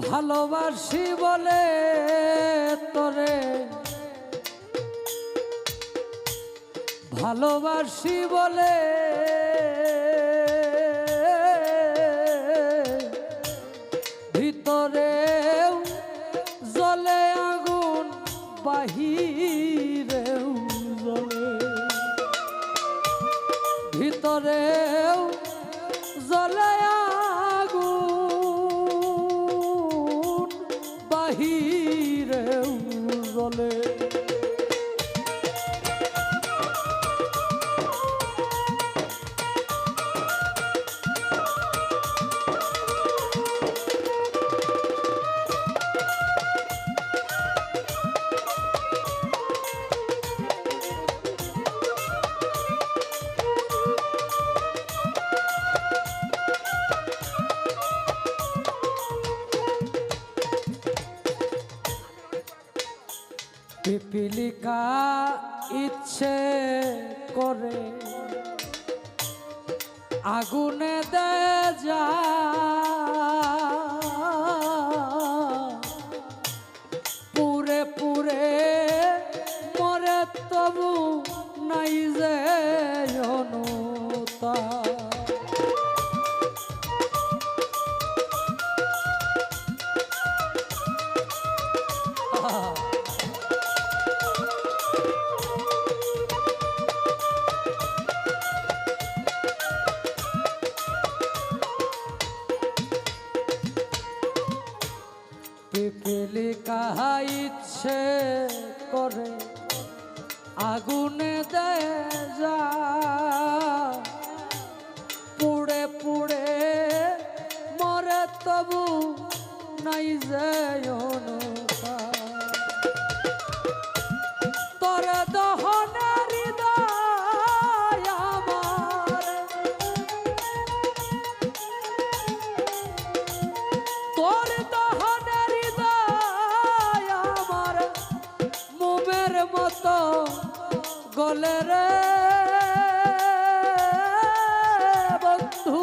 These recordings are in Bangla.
ভালোবাসি বলে তোরে। ভালোবাসি বলে ভিতরেও জলে আগুন বাহিরেও জলে। ভিতরেও বাহিরেও জলে পিপিলিকা ইচ্ছে করে আগুনে দে যা। পুরে পুরে মরে তবু নাই যে অনুতা পিপিলি কাহা ইচ্ছে করে আগুনে দেয় যা। পুড়ে পুড়ে মরে তবু নাই যে গলে রে বন্ধু,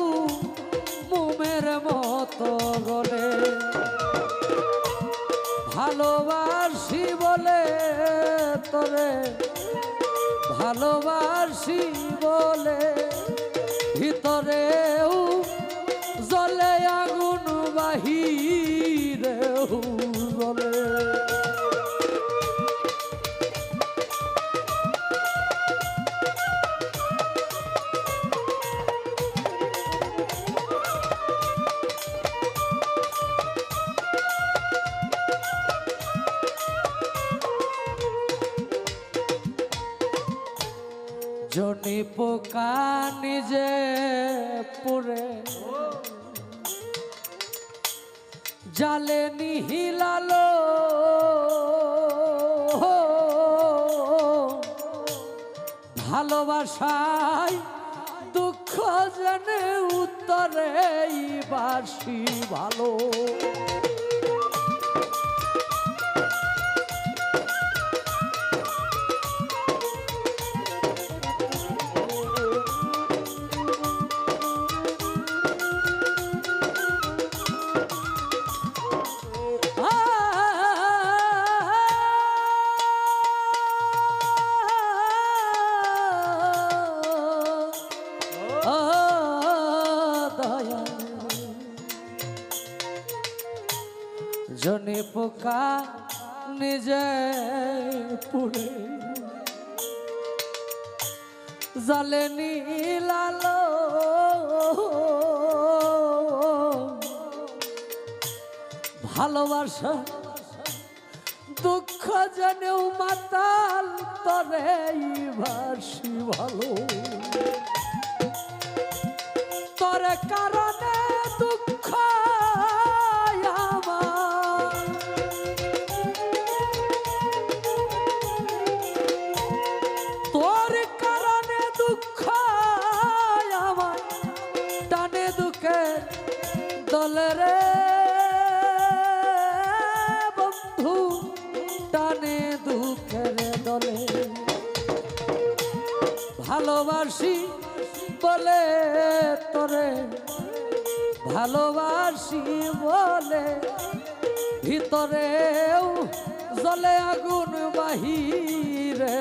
মোমের মতো গলে। ভালোবাসি বলে তোরে, ভালোবাসি বলে ভিতরেও জলে আগুন বাহিরেও। জনি পোকা নিজে পুরে জালে নিহিলালো। ভালোবাসায় দুঃখ জেনে উত্তরে বাসি ভালো। জনে পোকা নিজে পুরে জলে নীলালো ভালোবাসা, দুঃখ জেনেও মাতাল তরে ভাসি ভালো তোর কারণে রে বন্ধু টানে দুঃখের দলে। ভালোবাসি বলে তোরে ভালোবাসি বলে ভিতরেও জলে আগুন বাহিরে